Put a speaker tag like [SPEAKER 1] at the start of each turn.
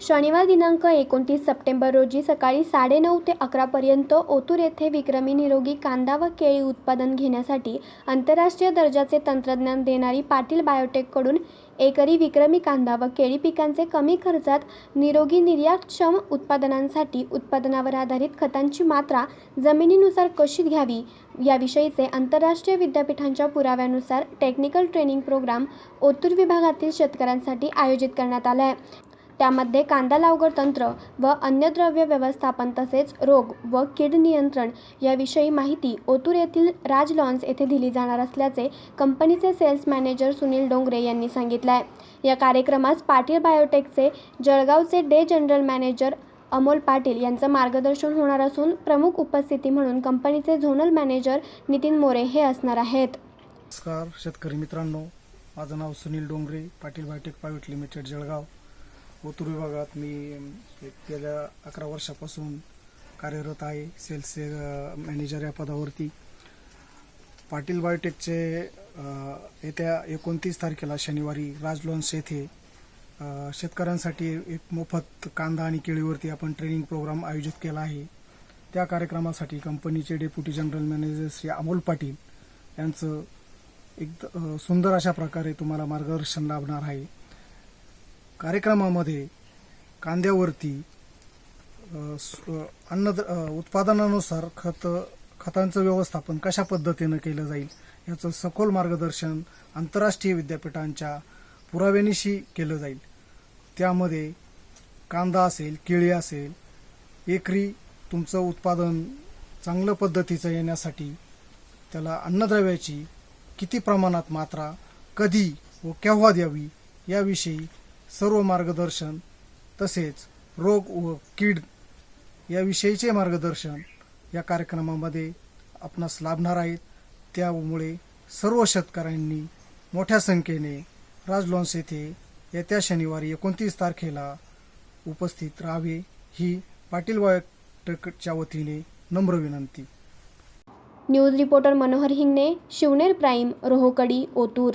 [SPEAKER 1] शनिवार दिनांक एकोणतीस सप्टेंबर रोजी सकाळी साडेनऊ ते अकरापर्यंत ओतूर येथे विक्रमी निरोगी कांदा व केळी उत्पादन घेण्यासाठी आंतरराष्ट्रीय दर्जाचे तंत्रज्ञान देणारी पाटील बायोटेककडून एकरी विक्रमी कांदा व केळी पिकांचे कमी खर्चात निरोगी निर्यातक्षम उत्पादनांसाठी उत्पादनावर आधारित खतांची मात्रा जमिनीनुसार कशी घ्यावी याविषयीचे आंतरराष्ट्रीय विद्यापीठांच्या पुराव्यानुसार टेक्निकल ट्रेनिंग प्रोग्राम ओतूर विभागातील शेतकऱ्यांसाठी आयोजित करण्यात आला आहे. त्यामध्ये कांदा लागवड तंत्र व अन्नद्रव्य व्यवस्थापन तसेच रोग व कीड नियंत्रण याविषयी माहिती ओतूर येथील राज लॉन्स येथे दिली जाणार असल्याचे कंपनीचे सेल्स मॅनेजर सुनील डोंगरे यांनी सांगितलं आहे. या कार्यक्रमास पाटील बायोटेकचे जळगावचे डे जनरल मॅनेजर अमोल पाटील यांचं मार्गदर्शन होणार असून प्रमुख उपस्थिती म्हणून कंपनीचे झोनल मॅनेजर नितीन मोरे हे असणार आहेत.
[SPEAKER 2] नमस्कार शेतकरी मित्रांनो माझं नाव Sunil Dongre Patil biotech private limited Jalgaon. Otur विभागात मी एक गेल्या अकरा वर्षापासून कार्यरत आहे सेल्स मॅनेजर या पदावरती. पाटील बायोटेकचे येत्या एकोणतीस तारखेला शनिवारी राजलॉन्स येथे शेतकऱ्यांसाठी एक मोफत कांदा आणि केळीवरती आपण ट्रेनिंग प्रोग्राम आयोजित केला आहे. त्या कार्यक्रमासाठी कंपनीचे deputy general manager Shri Amol Patil यांचं एक सुंदर अशा प्रकारे तुम्हाला मार्गदर्शन लाभणार आहे. कार्यक्रमामध्ये कांद्यावरती अन्न उत्पादनानुसार खत खतांचं व्यवस्थापन कशा पद्धतीनं केलं जाईल याचं सखोल मार्गदर्शन आंतरराष्ट्रीय विद्यापीठांच्या पुराव्यानिशी केलं जाईल. त्यामध्ये कांदा असेल केळी असेल एकरी तुमचं उत्पादन चांगलं पद्धतीचं येण्यासाठी त्याला अन्नद्रव्याची किती प्रमाणात मात्रा कधी व केव्हा द्यावी याविषयी सर्व मार्गदर्शन तसेच रोग व कीड याविषयीचे मार्गदर्शन या कार्यक्रमामध्ये आपणास लाभणार आहेत. त्यामुळे सर्व शेतकऱ्यांनी मोठ्या संख्येने राजलॉन्स येथे येत्या शनिवारी एकोणतीस तारखेला उपस्थित राहावे ही पाटील बायोटेकच्या वतीने नम्र विनंती.
[SPEAKER 1] News reporter Manohar Hingne Shivner prime Rohakdi Otur.